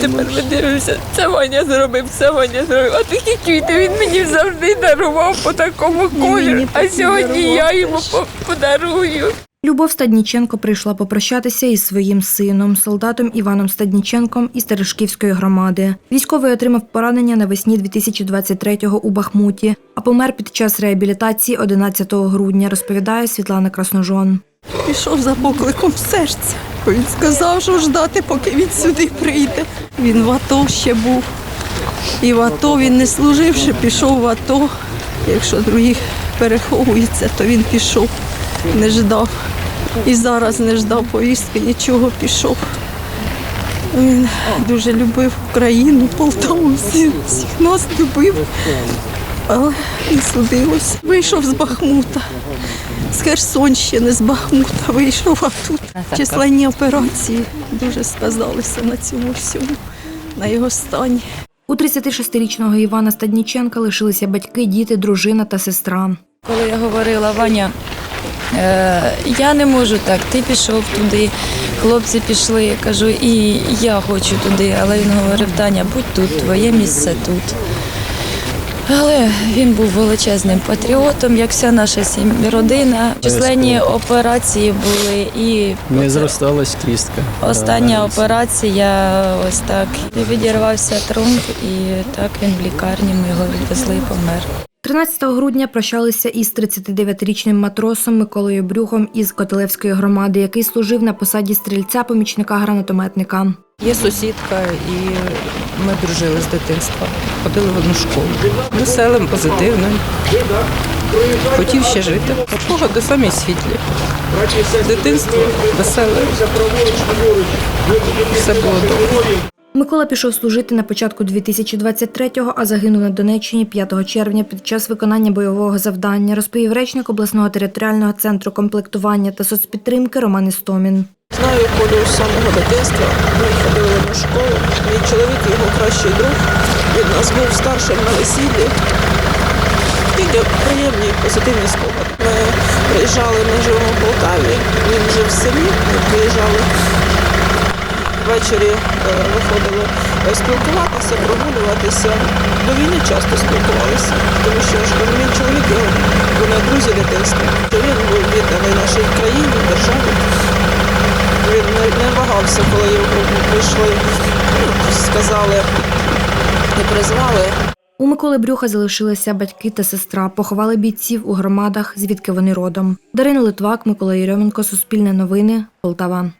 тепер ми дивимося, це Ваня зробив, це Ваня зробив. А такі квіти він мені завжди дарував по такому кольору. А сьогодні я йому подарую. Любов Стадніченко прийшла попрощатися із своїм сином, солдатом Іваном Стадніченком із Терешківської громади. Військовий отримав поранення навесні 2023-го у Бахмуті, а помер під час реабілітації 11 грудня, розповідає Світлана Красножон. Пішов за покликом серця. Він сказав, що ждати, поки він сюди прийде. Він в АТО ще був. І в АТО він не служивши, пішов в АТО. Якщо других переховується, то він пішов, не ждав. І зараз не ждав повістки, нічого пішов. Він дуже любив Україну, Полтаву, всіх нас любив. Але не судилось. Вийшов з Бахмута з Херсонщини, з Бахмута вийшов, а тут численні операції дуже сказалися на цьому всьому, на його стані. У 36-річного Івана Стадніченка лишилися батьки, діти, дружина та сестра. Коли я говорила, Ваня, е, я не можу так, ти пішов туди, хлопці пішли, я кажу, і я хочу туди. Але він говорив, Таня, будь тут, твоє місце тут. Але він був величезним патріотом, як вся наша сім'я, родина. Численні операції були і Не зросталась кістка. остання Да, операція ось так. І відірвався тромб, і так він в лікарні, ми його відвезли і помер. 13 грудня прощалися із 39-річним матросом Миколою Брюхом із Котелевської громади, який служив на посаді стрільця помічника гранатометника. Є сусідка, і ми дружили з дитинства. Ходили в одну школу. Веселим, позитивним. Хотів ще жити. Погоди самі світлі. Дитинство веселе. Все було добре. Микола пішов служити на початку 2023-го, а загинув на Донеччині 5 червня під час виконання бойового завдання, розповів речник обласного територіального центру комплектування та соцпідтримки Роман Істомін. Знаю Колю з самого дитинства. Ми ходили в школу. Мій чоловік, його кращий друг. Він нас був старшим на весіллі. Тільки приємні позитивні спогади. Ми приїжджали, ми живемо в Полтаві, він жив в селі, ми приїжджали. Ввечері е, виходили спілкуватися, прогулюватися. До війни часто спілкувалися, тому що ж мій чоловік, вони друзі дитинства. Він був відданий нашій країні, державі. Він не, вагався, коли його прийшли, сказали і призвали. У Миколи Брюха залишилися батьки та сестра. Поховали бійців у громадах, звідки вони родом. Дарина Литвак, Микола Єрьоменко, Суспільне новини, Полтава.